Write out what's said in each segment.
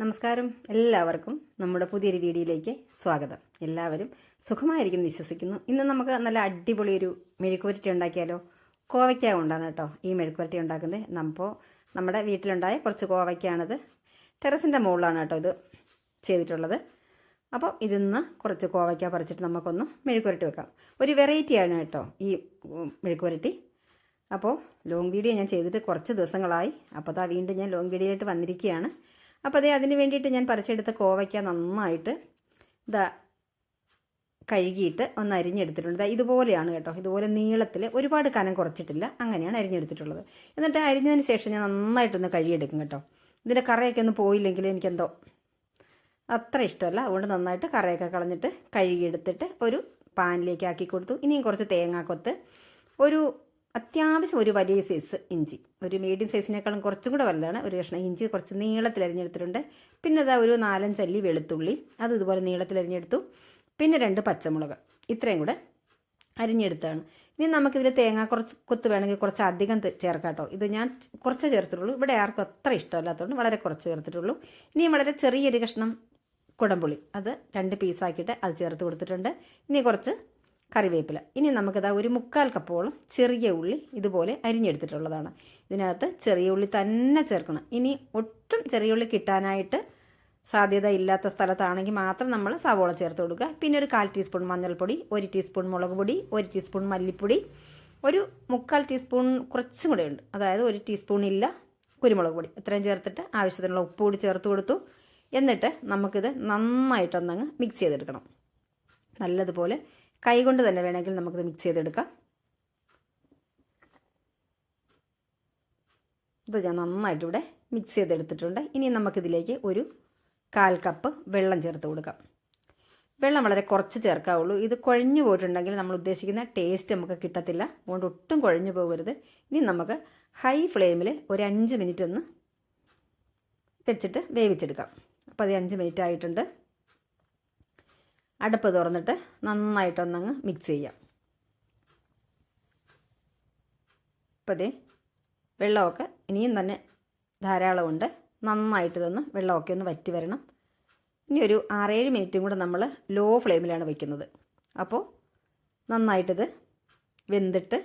നമസ്കാരം. എല്ലാവർക്കും നമ്മുടെ പുതിയൊരു വീഡിയോയിലേക്ക് സ്വാഗതം. എല്ലാവരും സുഖമായിരിക്കും വിശ്വസിക്കുന്നു. ഇന്ന് നമുക്ക് നല്ല അടിപൊളി ഒരു മെഴുക്കുവരട്ടി ഉണ്ടാക്കിയാലോ? കോവയ്ക്ക കൊണ്ടാണ് കേട്ടോ ഈ മെഴുക്കുവരട്ടി ഉണ്ടാക്കുന്നത്. നമ്മപ്പോൾ നമ്മുടെ വീട്ടിലുണ്ടായ കുറച്ച് കോവയ്ക്കാണിത്. ടെറസിന്റെ മുകളിലാണ് കേട്ടോ ഇത് ചെയ്തിട്ടുള്ളത്. അപ്പോൾ ഇതിന്ന് കുറച്ച് കോവയ്ക്ക പറിച്ചിട്ട് നമുക്കൊന്ന് മെഴുക്കുവരട്ടി വെക്കാം. ഒരു വെറൈറ്റിയാണ് കേട്ടോ ഈ മെഴുക്കുപുരട്ടി. അപ്പോൾ ലോങ് വീഡിയോ ഞാൻ ചെയ്തിട്ട് കുറച്ച് ദിവസങ്ങളായി. അപ്പോൾ അതാ വീണ്ടും ഞാൻ ലോങ് വീഡിയോ ആയിട്ട് വന്നിരിക്കുകയാണ്. അപ്പോൾ അതേ അതിന് വേണ്ടിയിട്ട് ഞാൻ പറിച്ചെടുത്ത കോവയ്ക്ക നന്നായിട്ട് ഇതാ കഴുകിയിട്ട് ഒന്ന് അരിഞ്ഞെടുത്തിട്ടുണ്ട്. ഇതാ ഇതുപോലെയാണ് കേട്ടോ. ഇതുപോലെ നീളത്തിൽ ഒരുപാട് കനം കുറച്ചിട്ടില്ല. അങ്ങനെയാണ് അരിഞ്ഞെടുത്തിട്ടുള്ളത്. എന്നിട്ട് അരിഞ്ഞതിന് ശേഷം ഞാൻ നന്നായിട്ടൊന്ന് കഴുകിയെടുക്കും കേട്ടോ. ഇതിന്റെ കറയൊക്കെ ഒന്ന് പോയില്ലെങ്കിൽ എനിക്കെന്തോ അത്ര ഇഷ്ടമല്ല. അതുകൊണ്ട് നന്നായിട്ട് കറയൊക്കെ കളഞ്ഞിട്ട് കഴുകിയെടുത്തിട്ട് ഒരു പാനിലേക്ക് ആക്കി കൊടുത്തു. ഇനിയും കുറച്ച് തേങ്ങാക്കൊത്ത് ഒരു അത്യാവശ്യം ഒരു വലിയ സൈസ് ഇഞ്ചി. ഒരു മീഡിയം സൈസിനേക്കാളും കുറച്ചും കൂടെ വലുതാണ്. ഒരു കഷ്ണം ഇഞ്ചി കുറച്ച് നീളത്തിൽ അരിഞ്ഞെടുത്തിട്ടുണ്ട്. പിന്നെ അതാ ഒരു നാലഞ്ചല്ലി വെളുത്തുള്ളി. അത് ഇതുപോലെ നീളത്തിൽ അരിഞ്ഞെടുത്തു. പിന്നെ രണ്ട് പച്ചമുളക്. ഇത്രയും കൂടെ അരിഞ്ഞെടുത്താണ്. ഇനി നമുക്കിതിൽ തേങ്ങ കുറച്ച് കൊത്ത് വേണമെങ്കിൽ കുറച്ച് അധികം ചേർക്കാം കേട്ടോ ഇത് ഞാൻ കുറച്ച് ചേർത്തിട്ടുള്ളൂ. ഇവിടെ ആർക്കും അത്ര ഇഷ്ടമല്ലാത്തതുകൊണ്ട് വളരെ കുറച്ച് ചേർത്തിട്ടുള്ളൂ. ഇനി വളരെ ചെറിയൊരു കഷ്ണം കുടംപുളി. അത് രണ്ട് പീസാക്കിയിട്ട് അത് ചേർത്ത് കൊടുത്തിട്ടുണ്ട്. ഇനി കുറച്ച് കറിവേപ്പില. ഇനി നമുക്കിതാ ഒരു മുക്കാൽ കപ്പോളം ചെറിയ ഉള്ളി ഇതുപോലെ അരിഞ്ഞെടുത്തിട്ടുള്ളതാണ്. ഇതിനകത്ത് ചെറിയ ഉള്ളി തന്നെ ചേർക്കണം. ഇനി ഒട്ടും ചെറിയ ഉള്ളി കിട്ടാനായിട്ട് സാധ്യത ഇല്ലാത്ത സ്ഥലത്താണെങ്കിൽ മാത്രം നമ്മൾ സവോള ചേർത്ത് കൊടുക്കുക. പിന്നെ ഒരു കാൽ ടീസ്പൂൺ മഞ്ഞൾപ്പൊടി ഒരു ടീസ്പൂൺ മുളക് പൊടി ഒരു ടീസ്പൂൺ മല്ലിപ്പൊടി ഒരു മുക്കാൽ ടീസ്പൂൺ കുറച്ചും കൂടെ ഉണ്ട്. അതായത് ഒരു ടീസ്പൂൺ ഇല്ല കുരുമുളക് പൊടി. ഇത്രയും ചേർത്തിട്ട് ആവശ്യത്തിനുള്ള ഉപ്പ് കൂടി ചേർത്ത് കൊടുത്തു. എന്നിട്ട് നമുക്കിത് നന്നായിട്ടൊന്നങ്ങ് മിക്സ് ചെയ്തെടുക്കണം. നല്ലതുപോലെ കൈകൊണ്ട് തന്നെ വേണമെങ്കിൽ നമുക്കിത് മിക്സ് ചെയ്തെടുക്കാം. ഇത് ഞാൻ നന്നായിട്ട് ഇവിടെ മിക്സ് ചെയ്തെടുത്തിട്ടുണ്ട്. ഇനി നമുക്കിതിലേക്ക് ഒരു കാൽ കപ്പ് വെള്ളം ചേർത്ത് കൊടുക്കാം. വെള്ളം വളരെ കുറച്ച് ചേർക്കാവുള്ളൂ. ഇത് കുഴഞ്ഞു പോയിട്ടുണ്ടെങ്കിൽ നമ്മൾ ഉദ്ദേശിക്കുന്ന ടേസ്റ്റ് നമുക്ക് കിട്ടത്തില്ല. അതുകൊണ്ട് ഒട്ടും കുഴഞ്ഞു പോകരുത്. ഇനി നമുക്ക് ഹൈ ഫ്ലെയിമിൽ ഒരു അഞ്ച് മിനിറ്റ് ഒന്ന് വെച്ചിട്ട് വേവിച്ചെടുക്കാം. അപ്പോൾ അത് അഞ്ച് മിനിറ്റ് ആയിട്ടുണ്ട്. അടുപ്പ് തുറന്നിട്ട് നന്നായിട്ടൊന്നങ്ങ് മിക്സ് ചെയ്യാം. അപ്പോൾ വെള്ളമൊക്കെ ഇനിയും തന്നെ ധാരാളമുണ്ട് നന്നായിട്ട് ഇതൊന്ന് വെള്ളമൊക്കെ ഒന്ന് വറ്റി വരണം. ഇനി ഒരു ആറേഴ് മിനിറ്റും കൂടെ നമ്മൾ ലോ ഫ്ലെയിമിലാണ് വയ്ക്കുന്നത് അപ്പോൾ നന്നായിട്ടിത് വെന്തിട്ട്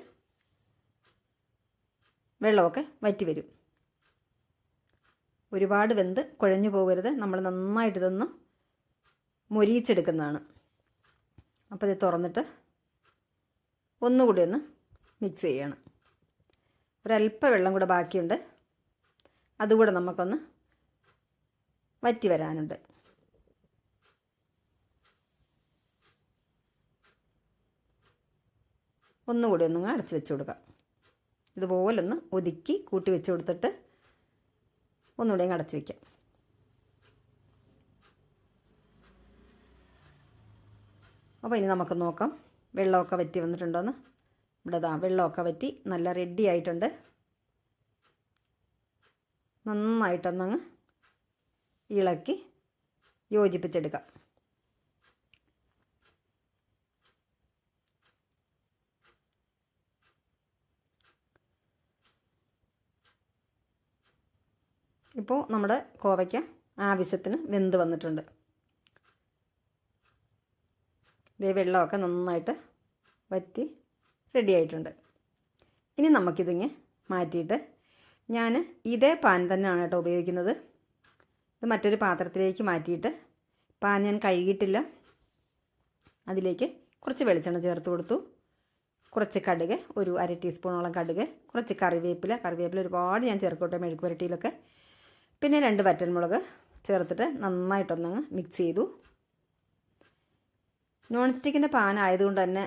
വെള്ളമൊക്കെ വറ്റി വരും. ഒരുപാട് വെന്ത് കുഴഞ്ഞു പോകരുത്. നമ്മൾ നന്നായിട്ട് ഇതൊന്ന് മൊരിയിച്ചെടുക്കുന്നതാണ്. അപ്പോൾ ഇത് തുറന്നിട്ട് ഒന്നുകൂടി ഒന്ന് മിക്സ് ചെയ്യണം. ഒരല്പ വെള്ളം കൂടെ ബാക്കിയുണ്ട്. അതുകൂടെ നമുക്കൊന്ന് വറ്റി വരാനുണ്ട്. ഒന്നുകൂടി ഒന്നും അടച്ച് വെച്ച് കൊടുക്കാം. ഇതുപോലൊന്ന് ഒതുക്കി കൂട്ടി വെച്ച് കൊടുത്തിട്ട് ഒന്നുകൂടി അടച്ച് വയ്ക്കാം അപ്പോൾ ഇനി നമുക്ക് നോക്കാം. വെള്ളമൊക്കെ വറ്റി വന്നിട്ടുണ്ടോയെന്ന് ഇവിടെ ഇതാ വെള്ളമൊക്കെ വറ്റി നല്ല റെഡി ആയിട്ടുണ്ട്. നന്നായിട്ടൊന്നങ്ങ് ഇളക്കി യോജിപ്പിച്ചെടുക്കാം. ഇപ്പോൾ നമ്മുടെ കോവയ്ക്ക ആവശ്യത്തിന് വെന്ത് വന്നിട്ടുണ്ട്. ഇതേ വെള്ളമൊക്കെ നന്നായിട്ട് വറ്റി റെഡി ആയിട്ടുണ്ട്. ഇനി നമുക്കിതിങ്ങ് മാറ്റിയിട്ട് ഞാൻ ഇതേ പാൻ തന്നെയാണ് കേട്ടോ ഉപയോഗിക്കുന്നത്. ഇത് മറ്റൊരു പാത്രത്തിലേക്ക് മാറ്റിയിട്ട് പാൻ ഞാൻ കഴുകിയിട്ടില്ല. അതിലേക്ക് കുറച്ച് വെളിച്ചെണ്ണ ചേർത്ത് കൊടുത്തു. കുറച്ച് കടുക് ഒരു അര ടീസ്പൂണോളം കടുക് കുറച്ച് കറിവേപ്പില. കറിവേപ്പില ഒരുപാട് ഞാൻ ചേർക്കട്ടെ മെഴുക്കുവരട്ടിയിലൊക്കെ. പിന്നെ രണ്ട് വറ്റൽമുളക് ചേർത്തിട്ട് നന്നായിട്ടൊന്നങ്ങ് മിക്സ് ചെയ്തു. നോൺ സ്റ്റിക്കിന്റെ പാൻ ആയതുകൊണ്ട് തന്നെ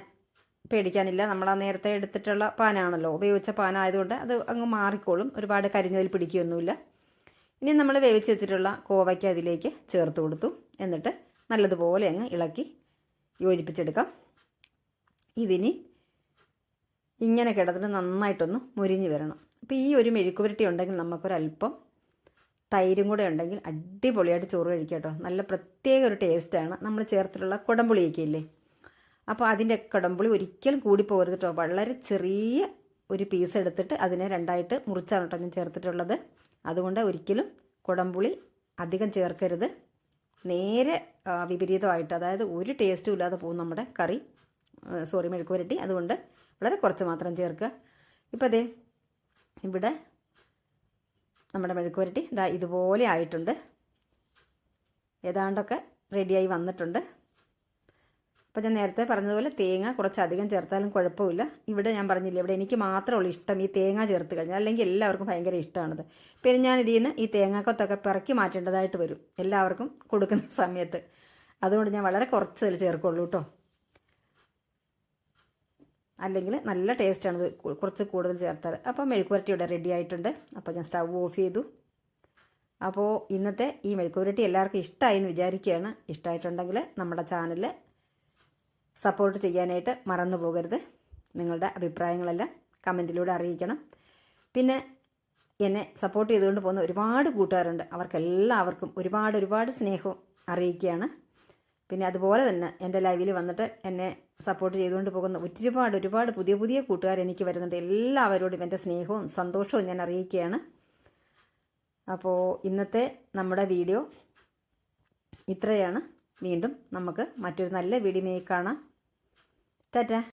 പേടിക്കാനില്ല. നമ്മൾ ആ നേരത്തെ എടുത്തിട്ടുള്ള പാനാണല്ലോ ഉപയോഗിച്ച പാനായതുകൊണ്ട് അത് അങ്ങ് മാറിക്കോളും. ഒരുപാട് കരിഞ്ഞതിൽ പിടിക്കുകയൊന്നുമില്ല. ഇനി നമ്മൾ വേവിച്ച് വെച്ചിട്ടുള്ള കോവയ്ക്ക് അതിലേക്ക് ചേർത്ത് കൊടുത്തു. എന്നിട്ട് നല്ലതുപോലെ അങ്ങ് ഇളക്കി യോജിപ്പിച്ചെടുക്കാം. ഇതിനി ഇങ്ങനെ കിടന്നിട്ട് നന്നായിട്ടൊന്ന് മുരിഞ്ഞ് വരണം. അപ്പോൾ ഈ ഒരു മെഴുക്കുപുരട്ടി ഉണ്ടെങ്കിൽ നമുക്കൊരല്പം തൈരും കൂടെ ഉണ്ടെങ്കിൽ അടിപൊളിയായിട്ട് ചോറ് കഴിക്കാം കേട്ടോ. നല്ല പ്രത്യേക ഒരു ടേസ്റ്റാണ് നമ്മൾ ചേർത്തിട്ടുള്ള കുടംപുളിയൊക്കെ ഇല്ലേ അപ്പോൾ അതിന്റെ കുടംപുളി ഒരിക്കലും കൂടി പോകരുത് കേട്ടോ. വളരെ ചെറിയ ഒരു പീസ് എടുത്തിട്ട് അതിനെ രണ്ടായിട്ട് മുറിച്ചാണ് കേട്ടോ ഞാൻ ചേർത്തിട്ടുള്ളത്. അതുകൊണ്ട് ഒരിക്കലും കുടംപുളി അധികം ചേർക്കരുത്. നേരെ വിപരീതമായിട്ട് അതായത് ഒരു ടേസ്റ്റും ഇല്ലാതെ പോകും നമ്മുടെ കറി. സോറി മെഴുക്ക് പുരട്ടി അതുകൊണ്ട് വളരെ കുറച്ച് മാത്രം ചേർക്കുക. ഇപ്പോൾ അതേ ഇവിടെ നമ്മുടെ മെഴുക്കുവരട്ടി ഇതാ ഇതുപോലെ ആയിട്ടുണ്ട്. ഏതാണ്ടൊക്കെ റെഡിയായി വന്നിട്ടുണ്ട്. അപ്പോൾ ഞാൻ നേരത്തെ പറഞ്ഞതുപോലെ തേങ്ങ കുറച്ചധികം ചേർത്താലും കുഴപ്പമില്ല. ഇവിടെ ഞാൻ പറഞ്ഞില്ല ഇവിടെ എനിക്ക് മാത്രമുള്ള ഇഷ്ടം ഈ തേങ്ങ ചേർത്ത് കഴിഞ്ഞാൽ. അല്ലെങ്കിൽ എല്ലാവർക്കും ഭയങ്കര ഇഷ്ടമാണത്. പിന്നെ ഞാൻ ഇതിൽ നിന്ന് ഈ തേങ്ങാക്കൊത്തൊക്കെ പിറക്കി മാറ്റേണ്ടതായിട്ട് വരും. എല്ലാവർക്കും കൊടുക്കുന്ന സമയത്ത്. അതുകൊണ്ട് ഞാൻ വളരെ കുറച്ച് ചേർക്കുള്ളൂ കേട്ടോ. അല്ലെങ്കിൽ നല്ല ടേസ്റ്റാണ് കുറച്ച് കൂടുതൽ ചേർത്താൽ. അപ്പോൾ മെഴുക്കുവരട്ടി ഇവിടെ റെഡി ആയിട്ടുണ്ട്. അപ്പോൾ ഞാൻ സ്റ്റൗ ഓഫ് ചെയ്തു. അപ്പോൾ ഇന്നത്തെ ഈ മെഴുക്കുവരട്ടി എല്ലാവർക്കും ഇഷ്ടമായി എന്ന് വിചാരിക്കുകയാണ്. ഇഷ്ടമായിട്ടുണ്ടെങ്കിൽ നമ്മുടെ ചാനൽ സപ്പോർട്ട് ചെയ്യാനായിട്ട് മറന്നു പോകരുത്. നിങ്ങളുടെ അഭിപ്രായങ്ങളെല്ലാം കമന്റിലൂടെ അറിയിക്കണം. പിന്നെ എന്നെ സപ്പോർട്ട് ചെയ്തുകൊണ്ട് പോകുന്ന ഒരുപാട് കൂട്ടുകാരുണ്ട്. അവർക്കെല്ലാവർക്കും ഒരുപാട് ഒരുപാട് സ്നേഹവും അറിയിക്കുകയാണ്. പിന്നെ അതുപോലെ തന്നെ എന്റെ ലൈവിൽ വന്നിട്ട് എന്നെ സപ്പോർട്ട് ചെയ്തുകൊണ്ട് പോകുന്ന ഒരുപാട് ഒരുപാട് പുതിയ പുതിയ കൂട്ടുകാർ എനിക്ക് വരുന്നുണ്ട്. എല്ലാവരോടും എന്റെ സ്നേഹവും സന്തോഷവും ഞാൻ അറിയിക്കുകയാണ്. അപ്പോൾ ഇന്നത്തെ നമ്മുടെ വീഡിയോ ഇത്രയാണ്. വീണ്ടും നമുക്ക് മറ്റൊരു നല്ല വീഡിയോയിൽ കാണാം. ടാറ്റ.